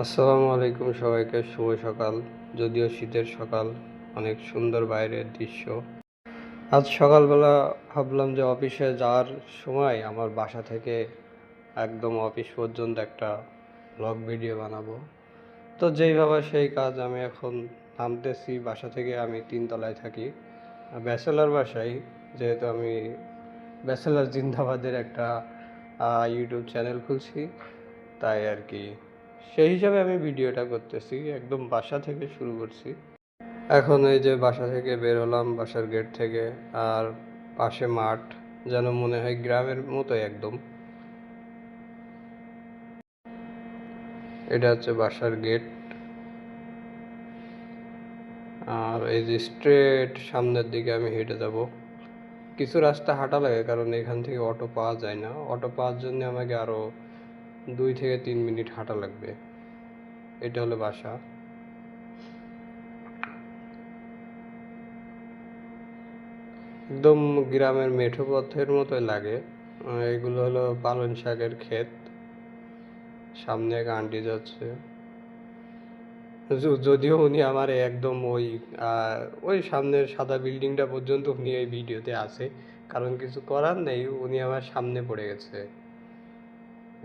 আসসালামু আলাইকুম সবাইকে, শুভ সকাল। যদিও শীতের সকাল, অনেক সুন্দর বাইরের দৃশ্য। আজ সকালবেলা ভাবলাম যে অফিসে যাওয়ার সময় আমার বাসা থেকে একদম অফিস পর্যন্ত একটা ব্লগ ভিডিও বানাবো। তো যেইভাবে সেই কাজ আমি এখন নামতেছি, বাসা থেকে আমি তিনতলায় থাকি। ব্যাচেলার বাসায়, যেহেতু আমি ব্যাচেলার জিন্দাবাদের একটা ইউটিউব চ্যানেল খুলছি, তাই আর কি। সেই হিসাবে আমি ভিডিওটা করতেছি, একদম বাসা থেকে শুরু করছি। এখন এই যে বাসা থেকে বের হলাম, বাসার গেট থেকে, আর পাশে মাঠ, যেন মনে হয় গ্রামের মতোই একদম। এটা হচ্ছে বাসার গেট। আর এই যে স্ট্রেট সামনের দিকে আমি হেঁটে যাব। কিছু রাস্তা হাঁটা লাগে, কারণ এখান থেকে অটো পাওয়া যায় না। অটো পাওয়ার জন্য আমাকে আরও দুই থেকে তিন মিনিট হাঁটা লাগবে। এটা হলো বাসা। একদম গ্রামের মেঠো পথের মতোই লাগে। এগুলো হলো পালং শাকের ক্ষেত। সামনে এক আন্টি যাচ্ছে। যদিও উনি আমার একদম ওই ওই সামনের সাদা বিল্ডিংটা পর্যন্ত উনি এই ভিডিওতে আছে। কারণ কিছু করার নেই, উনি আমার সামনে পড়ে গেছে।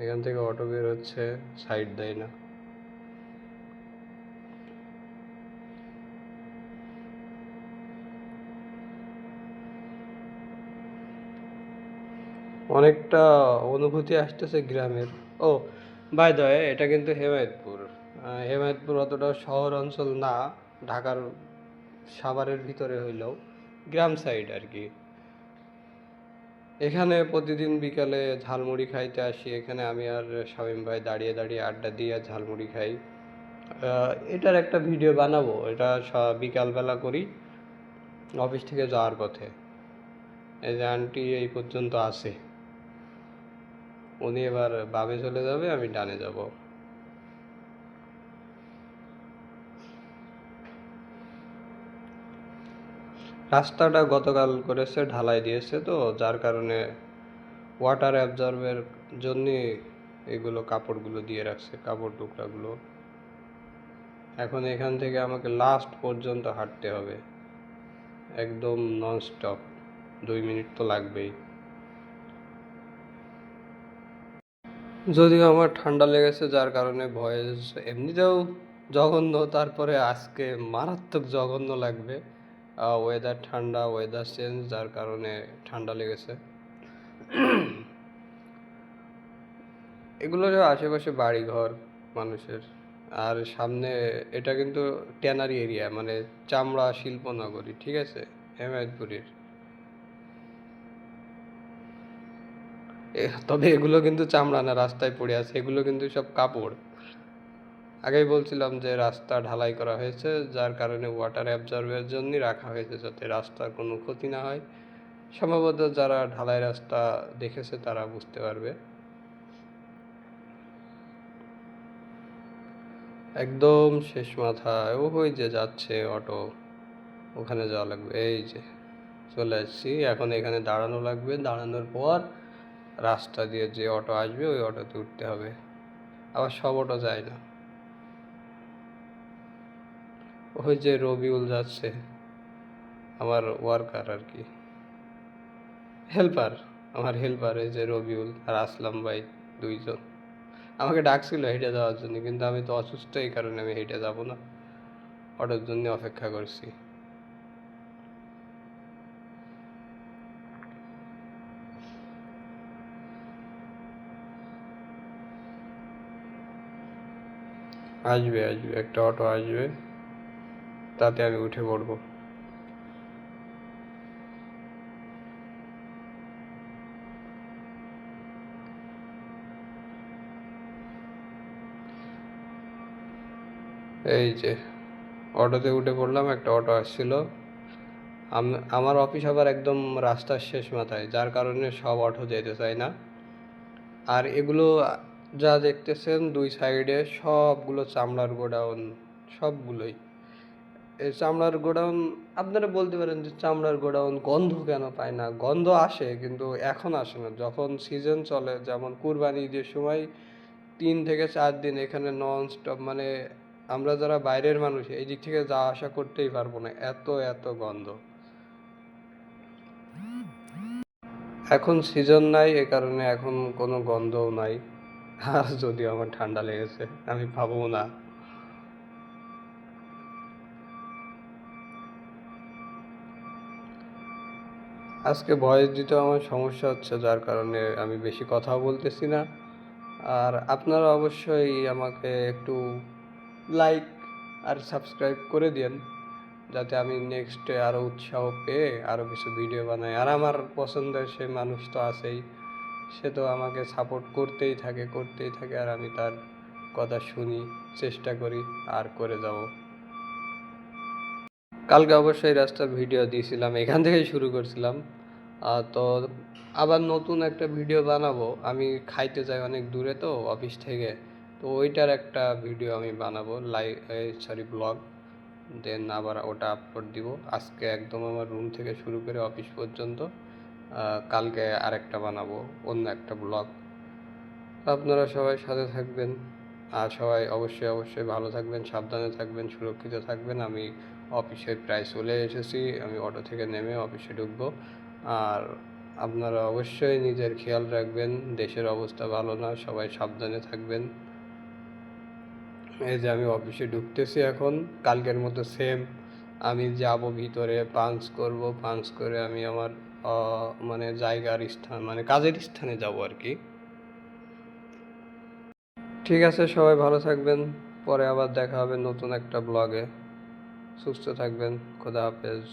এখান থেকে অটো বের হচ্ছে সাইড দেয় না। অনেকটা অনুভূতি আসতেছে গ্রামের। ও বাই দ্য এটা কিন্তু হেমায়তপুর। হেমায়তপুর অতটা শহর অঞ্চল না, ঢাকার সাভারের ভিতরে হইলেও, গ্রাম সাইড আর কি। এখানে প্রতিদিন বিকালে ঝালমুড়ি খাইতে আসি। এখানে আমি আর শামীম ভাই দাঁড়িয়ে দাঁড়িয়ে আড্ডা দিয়ে ঝালমুড়ি খাই। এটার একটা ভিডিও বানাবো। এটা বিকালবেলা করি, অফিস থেকে যাওয়ার পথে। এই যে আন্টি এই পর্যন্ত আছে। উনি এবার বামে চলে যাবে, আমি ডানে যাব। রাস্তাটা গতকাল করেছে, ঢালাই দিয়েছে তো, যার কারণে ওয়াটার অ্যাবজর্বের জন্যে এগুলো কাপড়গুলো দিয়ে রাখছে, কাপড় টুকরাগুলো। এখন এখান থেকে আমাকে লাস্ট পর্যন্ত হাঁটতে হবে। একদম ননস্টপ দুই মিনিট তো লাগবেই। যদিও আমার ঠান্ডা লেগেছে, যার কারণে ভয়েস এমনিতেও জঘন্য, তারপরে আজকে মারাত্মক জঘন্য লাগবে। ওয়েদার ঠান্ডা ওয়েদার চেঞ্জ যার কারণে ঠান্ডা লেগেছে। এগুলো আশেপাশে বাড়িঘর, মানুষের। আর সামনে এটা কিন্তু ট্যানারি এরিয়া মানে চামড়া শিল্পনগরী, ঠিক আছে? হেমায়তপুরের। তবে এগুলো কিন্তু চামড়া না, রাস্তায় পড়ে আছে। এগুলো কিন্তু সব কাপড়। আগেই বলছিলাম যে রাস্তা ঢালাই করা হয়েছে, যার কারণে ওয়াটার অ্যাবজর্বের জন্যই রাখা হয়েছে যাতে রাস্তার কোনো ক্ষতি না হয়। সম্ভবত যারা ঢালাই রাস্তা দেখেছে তারা বুঝতে পারবে। একদম শেষ মাথায় ওই যে যাচ্ছে অটো, ওখানে যাওয়া লাগবে, এই যে চলে আসছি। এখন এখানে দাঁড়ানো লাগবে, দাঁড়ানোর পর রাস্তা দিয়ে যে অটো আসবে, ওই অটোতে উঠতে হবে। আবার সব অটো যায় না। ওই যে রবিউল যাচ্ছে, আমার ওয়ার্কার আর কি। হেল্পার আমার হেল্পার এই যে রবিউল আর আসলাম ভাই দুইজন। আমাকে ডাকছিল হেঁটে যাওয়ার জন্য, কিন্তু আমি তো অসুস্থ, এই কারণে আমি হেঁটে যাব না। অটোর জন্য অপেক্ষা করছি। আসবে আসবে, একটা অটো আসবে। তাতে আমি উঠে পড়ব। এই যে, অটোতে উঠে পড়লাম, একটা অটো আসছিল। আমার অফিস আবার একদম রাস্তার শেষ মাথায়, যার কারণে সব অটো যেতে চায় না। আর এগুলো যা দেখতেছেন, দুই সাইডে সবগুলো চামড়ার গোডাউন, সবগুলোই। চামড়ার গোডাউন, আপনারা বলতে পারেন যে চামড়ার গোডাউন গন্ধ কেন পায় না? গন্ধ আসে, কিন্তু এখন আসে না। যখন সিজন চলে, যেমন কুরবানি ঈদের সময় তিন থেকে চার দিন এখানে নন স্টপ মানে আমরা যারা বাইরের মানুষ, এই দিক থেকে যাওয়া আসা করতেই পারব না, এত এত গন্ধ। এখন সিজন নাই, এ কারণে এখন কোনো গন্ধও নাই। আর যদিও আমার ঠান্ডা লেগেছে, আমি পাবো না। আজকে ভয়েস দিতে আমার সমস্যা হচ্ছে, যার কারণে আমি বেশি কথা বলতেছি না। আর আপনারা অবশ্যই আমাকে একটু লাইক আর সাবস্ক্রাইব করে দিন যাতে আমি নেক্সটে আরও উৎসাহ পেয়ে আরও কিছু ভিডিও বানাই। আর আমার পছন্দের সে মানুষ তো আছেই, সে তো আমাকে সাপোর্ট করতেই থাকে করতেই থাকে, আর আমি তার কথা শুনি, চেষ্টা করি, আর করে যাব। কালকে অবশ্যই রাস্তার ভিডিও দিয়েছিলাম, এখান থেকেই শুরু করছিলাম। তো আবার নতুন একটা ভিডিও বানাবো। আমি খাইতে যাই অনেক দূরে তো, অফিস থেকে। তো ওইটার একটা ভিডিও আমি বানাবো লাইভ সরি ব্লগ দেন আবার ওটা আপলোড দিব। আজকে একদম আমার রুম থেকে শুরু করে অফিস পর্যন্ত কালকে আরেকটা বানাবো, অন্য একটা ব্লগ আপনারা সবাই সাথে থাকবেন। আর সবাই অবশ্যই অবশ্যই ভালো থাকবেন, সাবধানে থাকবেন, সুরক্ষিত থাকবেন। আমি অফিসে প্রায় চলে এসেছি, আমি অটো থেকে নেমে অফিসে ঢুকবো। আর আপনারা অবশ্যই নিজের খেয়াল রাখবেন, দেশের অবস্থা ভালো না, সবাই সাবধানে থাকবেন। এই যে আমি অফিসে ঢুকতেছি এখন, কালকের মতো সেম আমি যাব ভিতরে পাঞ্চ করব পাঞ্চ করে আমি আমার মানে জায়গার স্থান মানে কাজের স্থানে যাব আর কি। ঠিক আছে, সবাই ভালো থাকবেন। পরে আবার দেখা হবে নতুন একটা ব্লগে সুস্থ থাকবেন। খোদা হাফেজ।